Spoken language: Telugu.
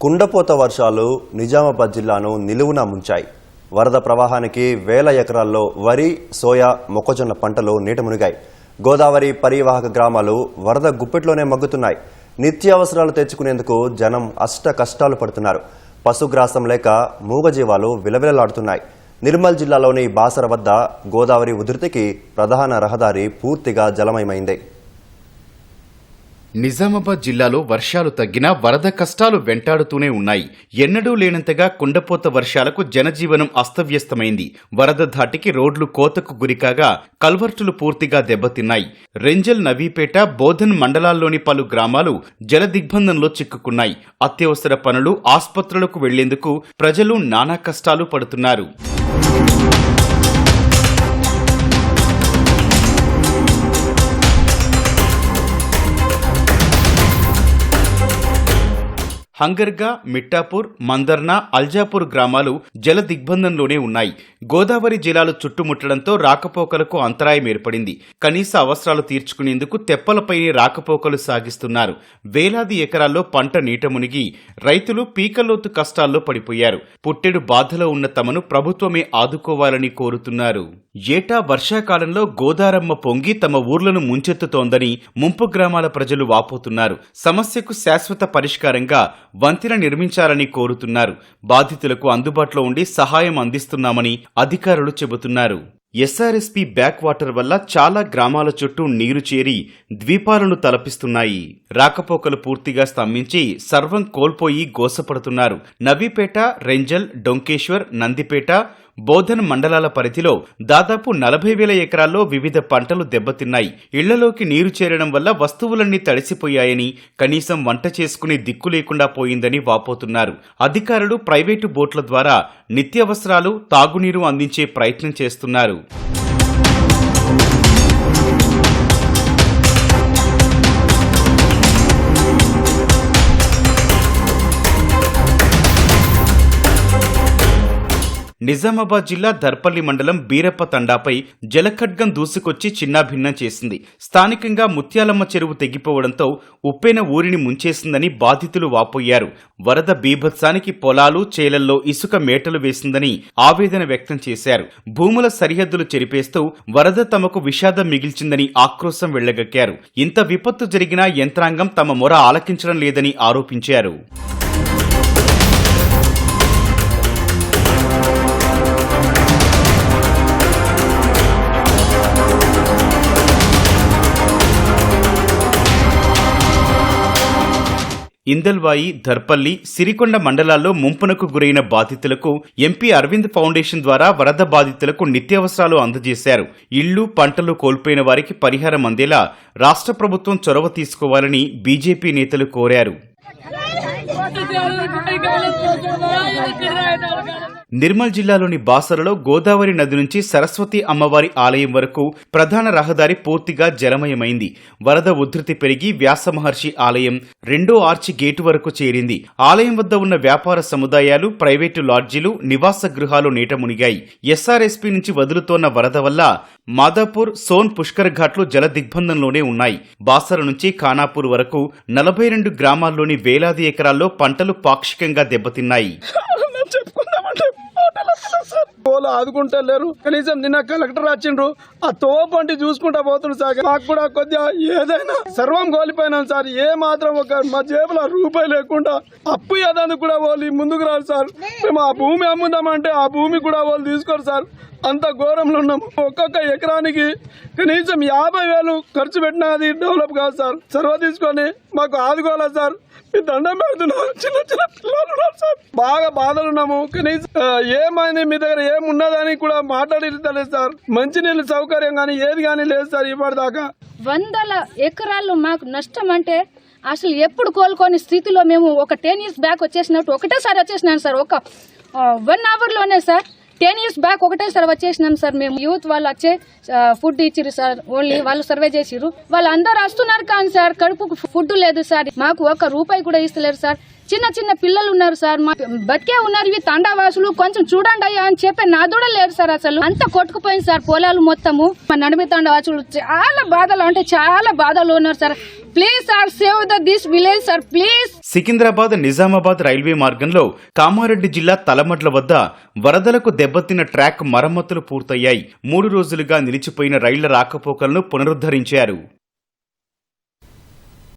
కుండపోత వర్షాలు నిజామాబాద్ జిల్లాను నిలువున ముంచాయి. వరద ప్రవాహానికి వేల ఎకరాల్లో వరి సోయా మొక్కజొన్న పంటలు నీట మునిగాయి. గోదావరి పరివాహక గ్రామాలు వరద గుప్పెట్లోనే మగ్గుతున్నాయి. నిత్యావసరాలు తెచ్చుకునేందుకు జనం అష్ట కష్టాలు పడుతున్నారు. పశుగ్రాసం లేక మూగజీవాలు విలవిలలాడుతున్నాయి. నిర్మల్ జిల్లాలోని బాసర వద్ద గోదావరి ఉధృతికి ప్రధాన రహదారి పూర్తిగా జలమయమైంది. నిజామాబాద్ జిల్లాలో వర్షాలు తగ్గినా వరద కష్టాలు వెంటాడుతూనే ఉన్నాయి. ఎన్నడూ లేనంతగా కుండపోత వర్షాలకు జనజీవనం అస్తవ్యస్తమైంది. వరద ధాటికి రోడ్లు కోతకు గురికాగా కల్వర్టులు పూర్తిగా దెబ్బతిన్నాయి. రెంజల్ నవీపేట బోధన్ మండలాల్లోని పలు గ్రామాలు జల దిగ్బంధంలో చిక్కుకున్నాయి. అత్యవసర పనులు ఆస్పత్రులకు వెళ్ళేందుకు ప్రజలు నానా కష్టాలు పడుతున్నారు. హంగర్గా మిట్టాపూర్ మందర్నా అల్జాపూర్ గ్రామాలు జల దిగ్బంధంలోనే ఉన్నాయి. గోదావరి జలాలు చుట్టుముట్టడంతో రాకపోకలకు అంతరాయం ఏర్పడింది. కనీస అవసరాలు తీర్చుకునేందుకు తెప్పలపైనే రాకపోకలు సాగిస్తున్నారు. వేలాది ఎకరాల్లో పంట నీట మునిగి రైతులు పీకలోతు కష్టాల్లో పడిపోయారు. పుట్టెడు బాధలో ఉన్న తమను ప్రభుత్వమే ఆదుకోవాలని కోరుతున్నారు. ఏటా వర్షాకాలంలో గోదారమ్మ పొంగి తమ ఊర్లను ముంచెత్తుతోందని ముంపు గ్రామాల ప్రజలు వాపోతున్నారు. సమస్యకు శాశ్వత పరిష్కారంగా వంతెన నిర్మించాలని కోరుతున్నారు. బాధితులకు అందుబాటులో ఉండి సహాయం అందిస్తున్నామని అధికారులు చెబుతున్నారు. ఎస్ఆర్ఎస్పీ బ్యాక్ వాటర్ వల్ల చాలా గ్రామాల చుట్టూ నీరు చేరి ద్వీపాలను తలపిస్తున్నాయి. రాకపోకలు పూర్తిగా స్తంభించి సర్వం కోల్పోయి గోసపడుతున్నారు. నవీపేట రెంజల్ డొంకేశ్వర్ నందిపేట బోధన్ మండలాల పరిధిలో దాదాపు నలభై వేల ఎకరాల్లో వివిధ పంటలు దెబ్బతిన్నాయి. ఇళ్ళలోకి నీరు చేరడం వల్ల వస్తువులన్నీ తడిసిపోయాయని కనీసం వంట చేసుకునే దిక్కు లేకుండా పోయిందని వాపోతున్నారు. అధికారులు ప్రైవేటు బోట్ల ద్వారా నిత్యావసరాలు తాగునీరు అందించే ప్రయత్నం చేస్తున్నారు. నిజామాబాద్ జిల్లా దర్పల్లి మండలం బీరప్ప తండాపై జలఖడ్గం దూసుకొచ్చి చిన్నాభిన్నం చేసింది. స్థానికంగా ముత్యాలమ్మ చెరువు తెగిపోవడంతో ఉప్పెన ఊరిని ముంచేసిందని బాధితులు వాపోయారు. వరద బీభత్సానికి పొలాలు చేలల్లో ఇసుక మేటలు వేసిందని ఆవేదన వ్యక్తం చేశారు. భూముల సరిహద్దులు చెరిపేస్తూ వరద తమకు విషాదం మిగిల్చిందని ఆక్రోశం వెళ్ళగక్కారు. ఇంత విపత్తు జరిగినా యంత్రాంగం తమ మొర ఆలకించడం లేదని ఆరోపించారు. ఇందల్వాయి ధర్పల్లి సిరికొండ మండలాల్లో ముంపునకు గురైన బాధితులకు ఎంపీ అరవింద్ ఫౌండేషన్ ద్వారా వరద బాధితులకు నిత్యావసరాలు అందజేశారు. ఇళ్ళు పంటలు కోల్పోయిన వారికి పరిహారం అందేలా రాష్ట్ర ప్రభుత్వం చొరవ తీసుకోవాలని బీజేపీ నేతలు కోరారు. నిర్మల్ జిల్లాలోని బాసరలో గోదావరి నది నుంచి సరస్వతి అమ్మవారి ఆలయం వరకు ప్రధాన రహదారి పూర్తిగా జలమయమైంది. వరద ఉధృతి పెరిగి వ్యాసమహర్షి ఆలయం రెండో ఆర్చి గేటు వరకు చేరింది. ఆలయం వద్ద ఉన్న వ్యాపార సముదాయాలు ప్రైవేటు లాడ్జీలు నివాస గృహాలు నీట మునిగాయి. ఎస్ఆర్ఎస్పీ నుంచి వదులుతోన్న వరద వల్ల మాదాపూర్ సోన్ పుష్కర్ ఘాట్లు జల దిగ్బంధంలోనే ఉన్నాయి. బాసర నుంచి ఖానాపూర్ వరకు నలభై రెండు గ్రామాల్లోని వేలాది ఎకరాల్లో పంటలు పాక్షికంగా దెబ్బతిన్నాయి. చెప్పుకుందామంటే సార్. వాళ్ళు ఆదుకుంటా లేరు. కనీసం నిన్న కలెక్టర్ వచ్చిండ్రు ఆ తోపంటి చూసుకుంటా పోతుండ్రు సార్. మాకు కూడా కొద్దిగా ఏదైనా సర్వం కోల్పోయినాం సార్. ఏ మాత్రం ఒక మా జేబులో రూపాయి లేకుండా అప్పు ఏదానికి కూడా వాళ్ళు ముందుకు రారు సార్. మేము ఆ భూమి అమ్ముదామంటే ఆ భూమి కూడా వాళ్ళు తీసుకోరు సార్. అంత ఘోరంలో ఉన్నాం. ఒక్కొక్క ఎకరానికి కనీసం యాభై వేలు ఖర్చు పెట్టినా అది డెవలప్ కాదు సార్. చొరవ తీసుకొని మాకు ఆదుకోవాలా సార్. మీ దండం పెడుతున్నాం. చిన్న చిన్న పిల్లలు ఉన్నారు సార్. బాగా బాధలు ఉన్నాము. కనీసం ఏమైంది? మీ దగ్గర ఏమున్నదని కూడా మాట్లాడలేదు సార్. మంచినీళ్ళు సౌకర్యం కానీ ఏది కానీ లేదు సార్ ఇప్పటిదాకా. వందల ఎకరాలు మాకు నష్టం అంటే అసలు ఎప్పుడు కోలుకోని స్థితిలో మేము ఒక టెన్ ఇయర్స్ బ్యాక్ వచ్చేసినట్టు ఒకటేసారి వచ్చేసినాను సార్. ఒక వన్ అవర్లోనే సార్. టెన్ ఇయర్స్ బ్యాక్ ఒకటేసారి వచ్చేసినాం సార్ మేము. యూత్ వాళ్ళు వచ్చే ఫుడ్ ఇచ్చిరు సార్. ఓన్లీ వాళ్ళు సర్వే చేసిరు వాళ్ళు అందరు వస్తున్నారు కానీ సార్ కడుపుకు ఫుడ్ లేదు సార్. మాకు ఒక్క రూపాయి కూడా ఇస్తలేరు సార్. చిన్న చిన్న పిల్లలు ఉన్నారు సార్. మా బతికే ఉన్నారు ఇవి తండావాసులు కొంచెం చూడండి అయ్యా అని చెప్పి నా దూడ లేరు సార్ అసలు. అంత కొట్టుకుపోయింది సార్ పొలాలు మొత్తము. మా నడిమి తండావాసులు చాలా బాధలు అంటే చాలా బాధలు ఉన్నారు sir. Please sir save the this village sir please. Secunderabad Nizamabad railway మార్గంలో కామారెడ్డి జిల్లా తలమడ్ల వద్ద వరదలకు దెబ్బతిన్న ట్రాక్ మరమ్మతులు పూర్తయ్యాయి. మూడు రోజులుగా నిలిచిపోయిన రైళ్ళ రాకపోకలను పునరుద్ధరించారు.